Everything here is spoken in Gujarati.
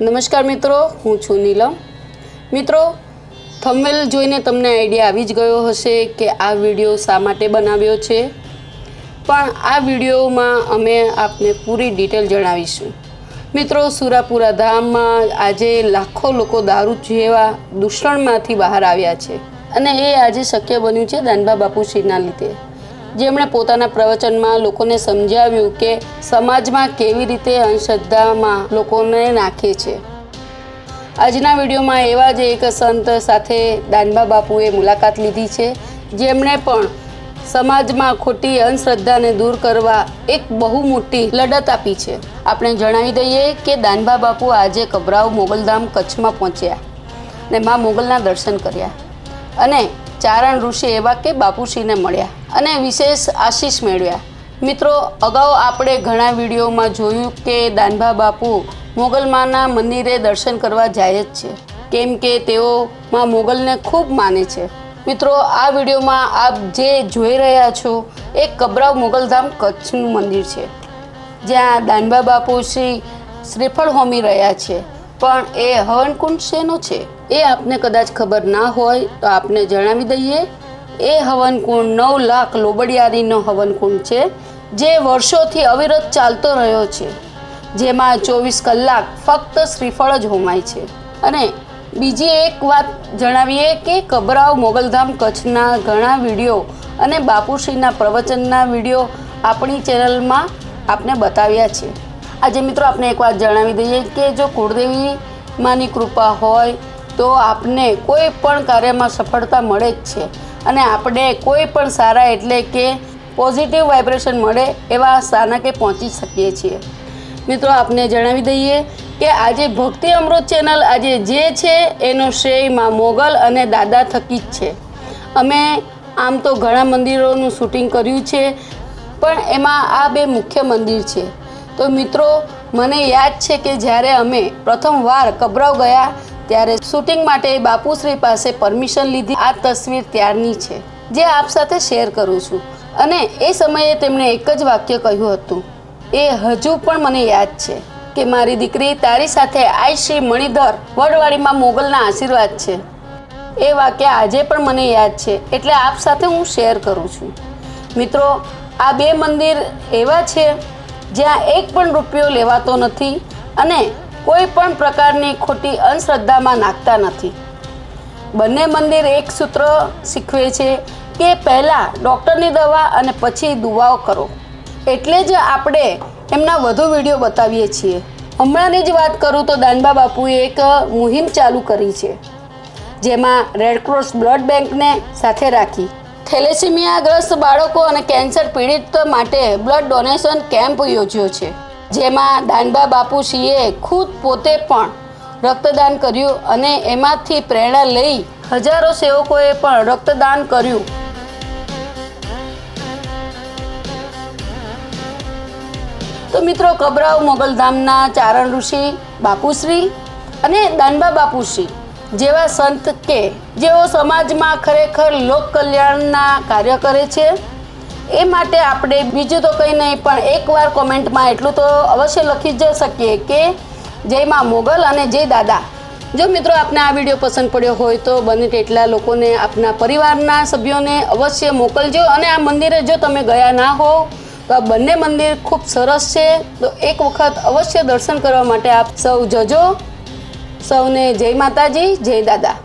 નમસ્કાર મિત્રો, હું છું નીલમ. મિત્રો થંબનેલ જોઈને તમને આઈડિયા આવી જ ગયો હશે કે આ વીડિયો શા માટે બનાવ્યો છે. પણ આ વિડીયોમાં અમે આપને પૂરી ડિટેલ જણાવીશું. મિત્રો, સુરાપુરા ધામમાં આજે લાખો લોકો દારૂ જેવા દૂષણમાંથી બહાર આવ્યા છે. અને એ આજે શક્ય બન્યું છે દાનબા બાપુશ્રીના લીધે. જેમણે પોતાના પ્રવચનમાં લોકોને સમજાવ્યું કે સમાજમાં કેવી રીતે અંધશ્રદ્ધામાં લોકોને નાખે છે. આજના વિડીયોમાં એવા જ એક સંત સાથે દાનબા બાપુએ મુલાકાત લીધી છે, જેમણે પણ સમાજમાં ખોટી અંધશ્રદ્ધાને દૂર કરવા એક બહુ મોટી લડત આપી છે. આપણે જણાવી દઈએ કે દાનબા બાપુ આજે કબરાવ મોગલધામ કચ્છમાં પહોંચ્યા ને મા મોગલના દર્શન કર્યા અને ચારણ ઋષિ એવા કે બાપુશ્રીને મળ્યા અને વિશેષ આશીષ મેળવ્યા. મિત્રો, અગાઉ આપણે ઘણા વિડીયોમાં જોયું કે દાનભા બાપુ મોગલમાના મંદિરે દર્શન કરવા જાય જ છે. કેમ કે તેઓ માં મોગલને ખૂબ માને છે. મિત્રો, આ વિડીયોમાં આપ જે જોઈ રહ્યા છો, એ કબરાવ મોગલધામ કચ્છનું મંદિર છે, જ્યાં દાનબા બાપુ શ્રી શ્રીફળ હોમી રહ્યા છે. પણ એ હવનકુંડ શેનો છે? એ આપને કદાચ ખબર ના હોય તો આપને જણાવી દઈએ. એ હવનકુંડ નવ લાખ લોબડિયારીનો હવનકુંડ છે, જે વર્ષોથી અવિરત ચાલતો રહ્યો છે. જેમાં ચોવીસ કલાક ફક્ત શ્રીફળ જ હોમાય છે. અને બીજી એક વાત જણાવીએ કે કબરાવ મોગલધામ કચ્છના ઘણા વીડિયો અને બાપુશ્રીના પ્રવચનના વીડિયો આપણી ચેનલમાં આપને બતાવ્યા છે. આજે મિત્રો આપને એક વાત જણાવી દઈએ કે જો કુળદેવી માની કૃપા હોય તો આપને કોઈ પણ કાર્યમાં સફળતા મળે જ છે. અને આપણે કોઈ પણ સારા એટલે કે પોઝિટિવ વાઇબ્રેશન મળે એવા સ્થાનકે પહોંચી શકીએ છીએ. મિત્રો, આપને જણાવી દઈએ કે આજે ભક્તિ અમૃત ચેનલ આજે જે છે એનો શ્રેયમાં મોગલ અને દાદા થકી જ છે. અમે આમ તો ઘણા મંદિરોનું શૂટિંગ કર્યું છે, પણ એમાં આ બે મુખ્ય મંદિર છે. તો મિત્રો, મને યાદ છે કે જ્યારે અમે પ્રથમવાર કબરાવ ગયા ત્યારે શૂટિંગ માટે બાપુશ્રી પાસે પરમિશન લીધી. આ તસવીર ત્યારની છે, જે આપ સાથે શેર કરું છું. અને એ સમયે તેમણે એક જ વાક્ય કહ્યું હતું. એ હજુ પણ મને યાદ છે કે મારી દીકરી તારી સાથે આઈ શ્રી મણિધર વડવાડીમાં મોગલના આશીર્વાદ છે. એ વાક્ય આજે પણ મને યાદ છે, એટલે આપ સાથે હું શેર કરું છું. મિત્રો, આ બે મંદિર એવા છે જ્યાં એક પણ રૂપિયો લેવાતો નથી અને કોઈ પણ પ્રકારની ખોટી અંધશ્રદ્ધામાં નાખતા નથી. બંને મંદિર એક સૂત્ર શીખવે છે કે પહેલાં ડૉક્ટરની દવા અને પછી દુવાઓ કરો. એટલે જ આપણે એમના વધુ વીડિયો બતાવીએ છીએ. હમણાંની જ વાત કરું તો દાનબા બાપુએ એક મુહિમ ચાલુ કરી છે, જેમાં રેડક્રોસ બ્લડ બેંકને સાથે રાખી. થેલેસીમિયાગ્રસ્ત બાળકો અને કેન્સર પીડિત માટે બ્લડ ડોનેશન કેમ્પ યોજ્યો છે. જેમાં દાનબા બાપુશ્રીએ ખુદ પોતે પણ રક્તદાન કર્યું અને એમાંથી પ્રેરણા લઈ હજારો સેવકોએ પણ રક્તદાન કર્યું. તો મિત્રો, કબરાવ મોગલધામના ચારણ ઋષિ બાપુશ્રી અને દાનબા બાપુશ્રી જેવા સંત કે જેઓ સમાજમાં ખરેખર લોક કલ્યાણના કાર્ય કરે છે. એ માટે આપણે બીજું તો કંઈ નહીં, પણ એકવાર કોમેન્ટમાં એટલું તો અવશ્ય લખી જ શકીએ કે જય માં મોગલ અને જય દાદા. જો મિત્રો આપને આ વીડિયો પસંદ પડ્યો હોય તો બને તેટલા લોકોને આપના પરિવારના સભ્યોને અવશ્ય મોકલજો અને આ મંદિરે જો તમે ગયા ના હો, તો આ બંને મંદિર ખૂબ સરસ છે. તો એક વખત અવશ્ય દર્શન કરવા માટે આપ સૌ જજો. સૌને જય માતાજી, જય દાદા.